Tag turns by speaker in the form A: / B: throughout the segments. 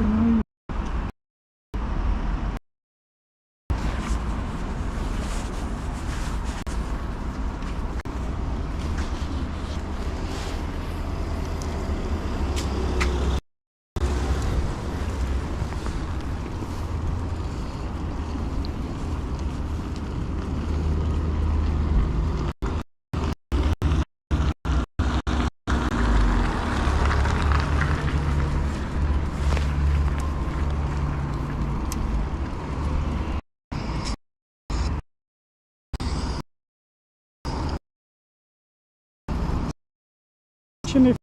A: Ну, чи не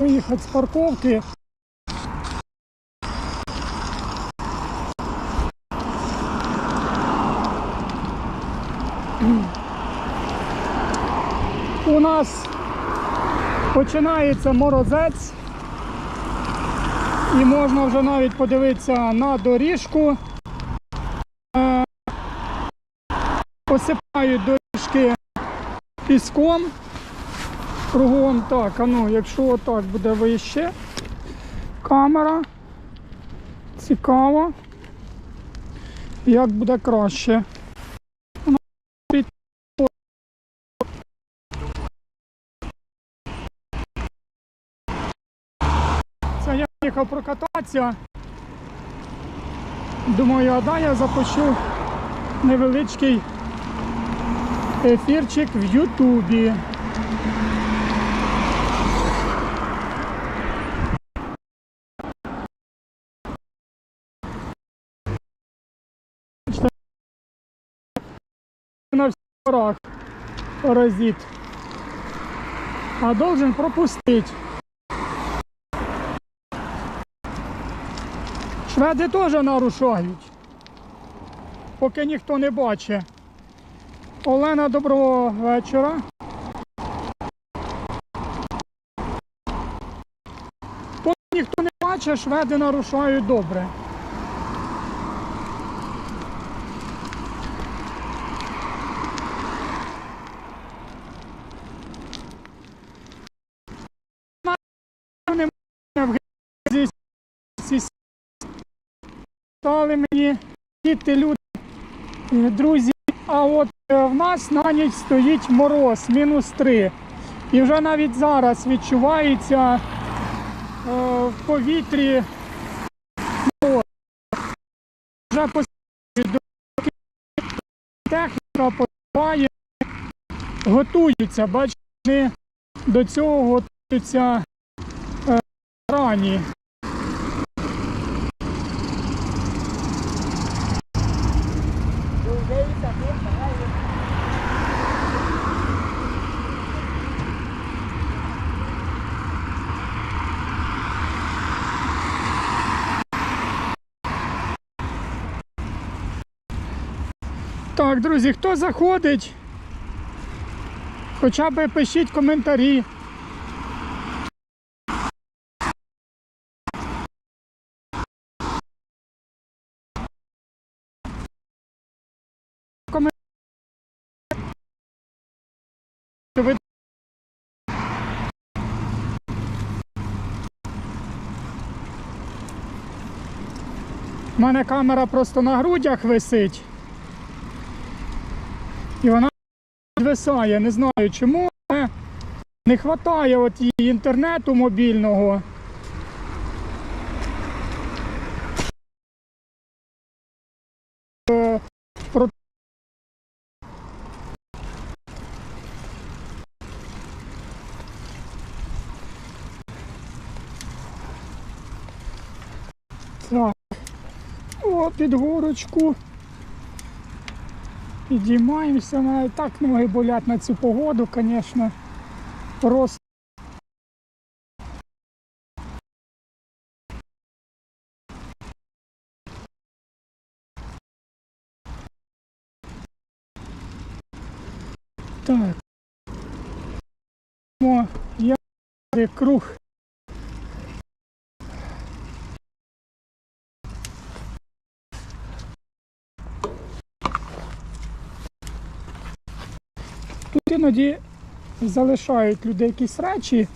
A: виїхати з парковки. У нас починається морозець, і можна вже навіть подивитися на доріжку. Е, доріжки піском кругом. Так, а ну, якщо отак буде вище камера, цікаво, як буде краще. Це я їхав прокататися. Думаю, а дай я запущу невеличкий ефірчик в Ютубі. На всіх порах паразит. А должен пропустить. Шведи теж нарушають, поки ніхто не бачить. Олена, доброго вечора. Поки ніхто не бачить, шведи нарушають добре. Стали мені діти, люди, друзі. А от в нас на ніч стоїть мороз, мінус 3. І вже навіть зараз відчувається е, в повітрі мороз. Вже до техніка подбає, готуються, бачите, до цього готуються е, рані. Так, друзі, хто заходить, хоча б пишіть коментарі. У мене камера просто на грудях висить. І вона відвисає, не знаю чому, але не вистачає от її інтернету мобільного. Е, Так. О, під горочку. Підіймаємося, так ноги болять на цю погоду, звісно. Просто. Так. О, я круг. Тут іноді залишають люди якісь речі,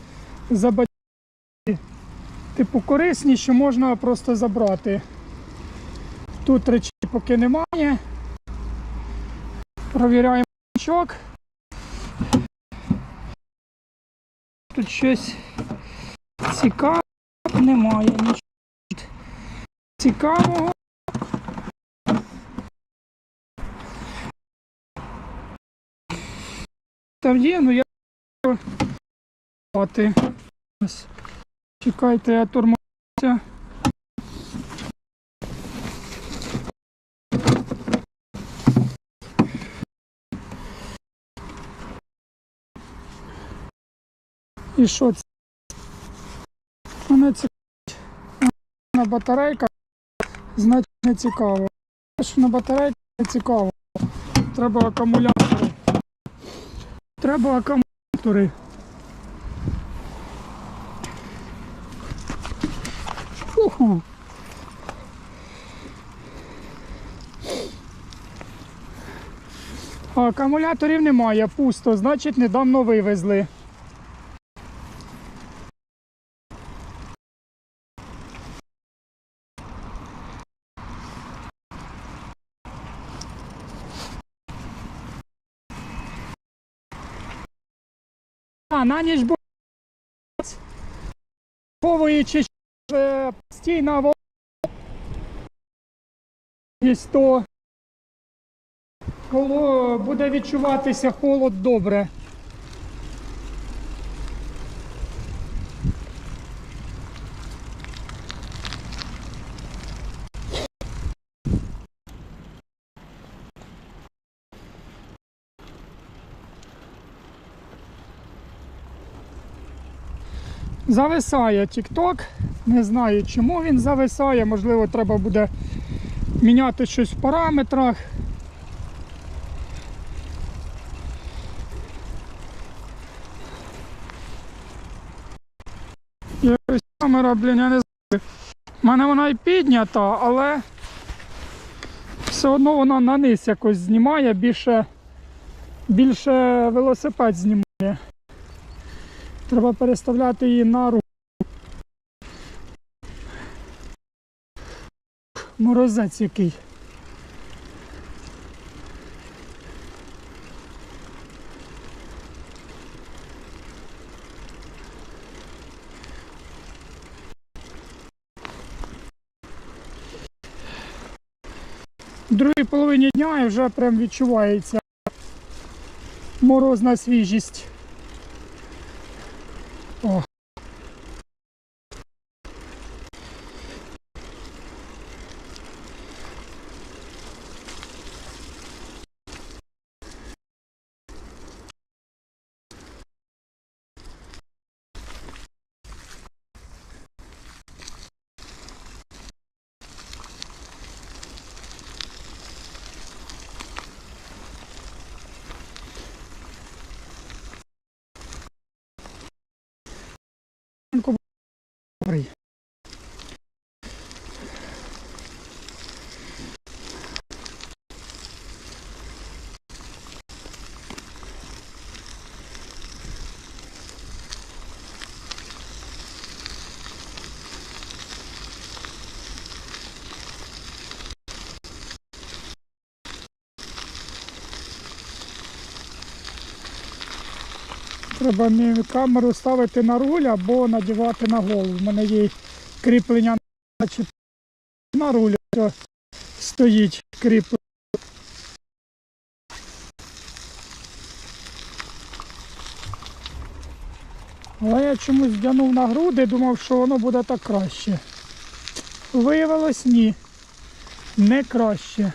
A: забач- типу, корисні, що можна просто забрати. Тут речей поки немає. Провіряємо чок. Тут щось цікаве немає нічого цікавого. Там є, ну я. Ось. Чекайте, я тормозився. І що це? Мене цікавить. На батарейка, значить не цікаво. Що на батарейка не цікаво. Треба акумулятори. Треба акумулятори. Уху. А акумуляторів немає, пусто, значить недавно вивезли. А, на ніч бу... Ховуючи, постійно є, то коли буде відчуватися холод добре. Зависає TikTok. Не знаю, чому він зависає. Можливо, треба буде міняти щось в параметрах. Камера, блін, я не знаю. У мене вона і піднята, але все одно вона на низ якось знімає, більше, більше велосипед знімає. Треба переставляти її на руку. Морозець який. В другій половині дня вже прям відчувається морозна свіжість. О. Добрий. Треба камеру ставити на руль або надівати на голову. У мене є кріплення на руль ось стоїть кріплення. Але я чомусь вдягнув на груди, думав, що воно буде так краще. Виявилось ні. Не краще.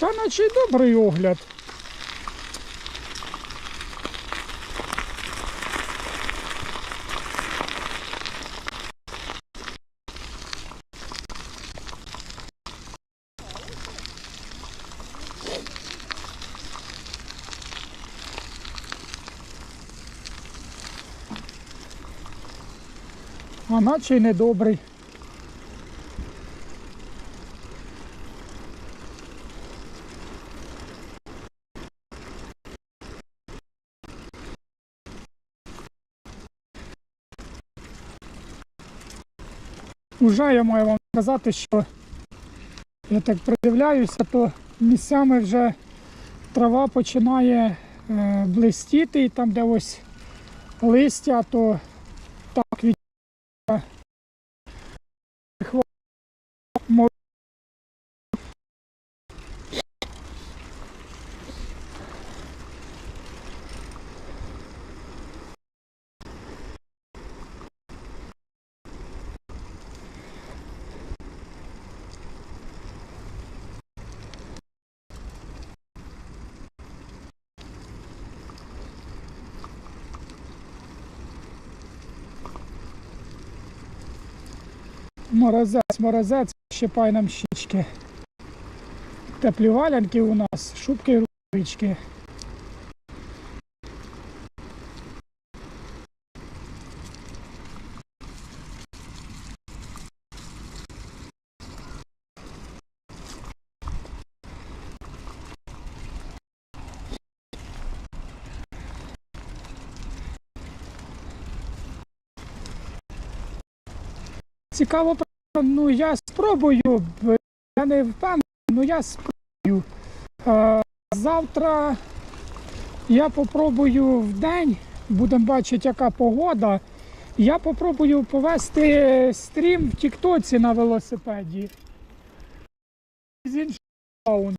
A: Хоча наче добрий огляд. А наче й недобрий. Уже я маю вам сказати, що я так придивляюся, то місцями вже трава починає е, блистіти, і там, де ось листя, то так від Морозець, морозець, щепай нам щічки. Теплі валянки у нас, шубки і рукавички. Цікаво, ну я спробую, я не впевнений, ну я спробую. Е, завтра я попробую в день, будемо бачити, яка погода. Я попробую повести стрім в Тіктоці на велосипеді. З іншого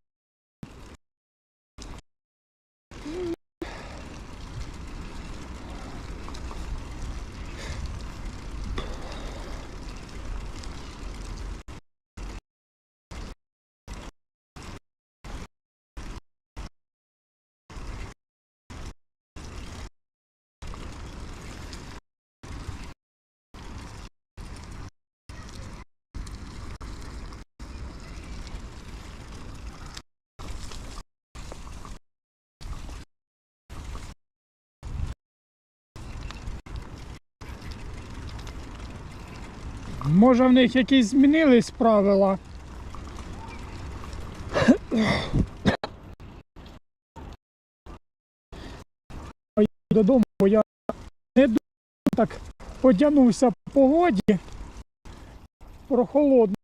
A: Може в них якісь змінились правила. Додому, бо я не дуже так одягнувся по погоді. Прохолодно.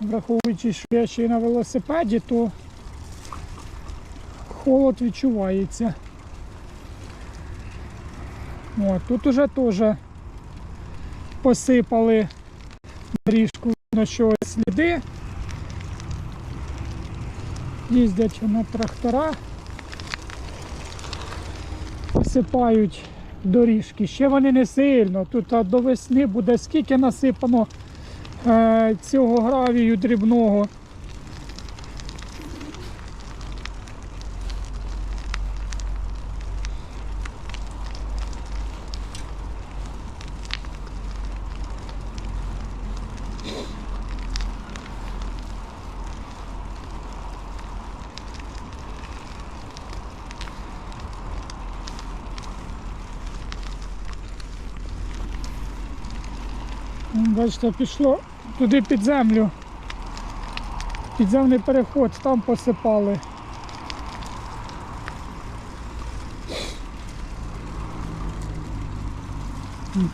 A: Враховуючи, що я ще й на велосипеді, то холод відчувається. От, тут уже теж посипали доріжку, на чогось сліди. Їздять на трактора, посипають доріжки. Ще вони не сильно. Тут до весни буде скільки насипано е, цього гравію дрібного. Бачите, пішло туди під землю. Підземний переход, там посипали.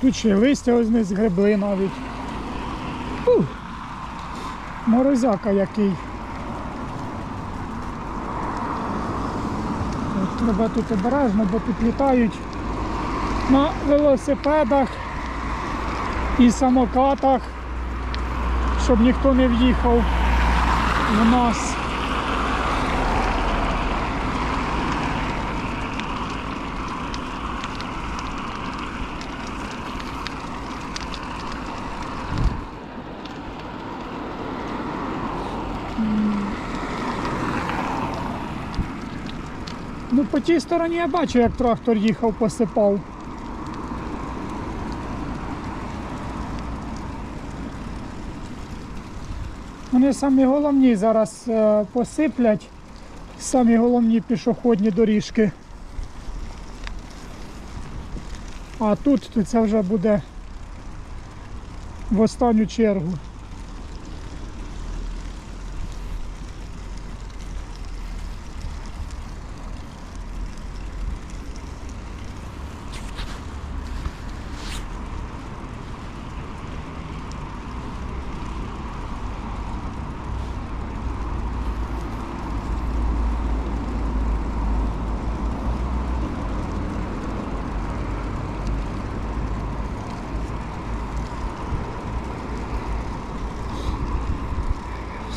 A: Тут ще листя ось не згребли навіть. Ух, морозяка який. От, треба тут обережно, бо тут літають на велосипедах і самокатах, щоб ніхто не в'їхав в нас. Ну, по тій стороні я бачу, як трактор їхав, посипав. Вони самі головні зараз е, посиплять, самі головні пішохідні доріжки. А тут це вже буде в останню чергу.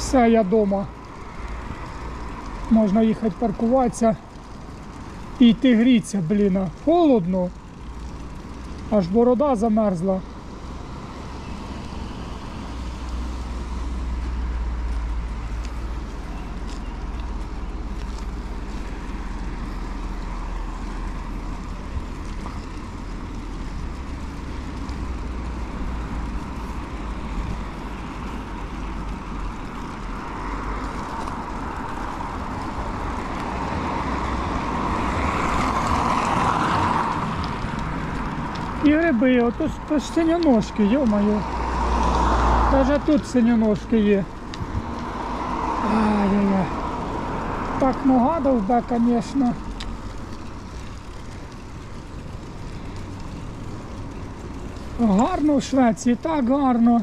A: Все, я вдома. Можна їхати паркуватися і йти гріться, блін. Холодно. Аж борода замерзла. І гриби, ото ж, то синьоножки, йо-моє. Даже тут синьоножки є. Ай-яй-яй. Так нога довбе, звісно. Гарно в Швеції, так гарно.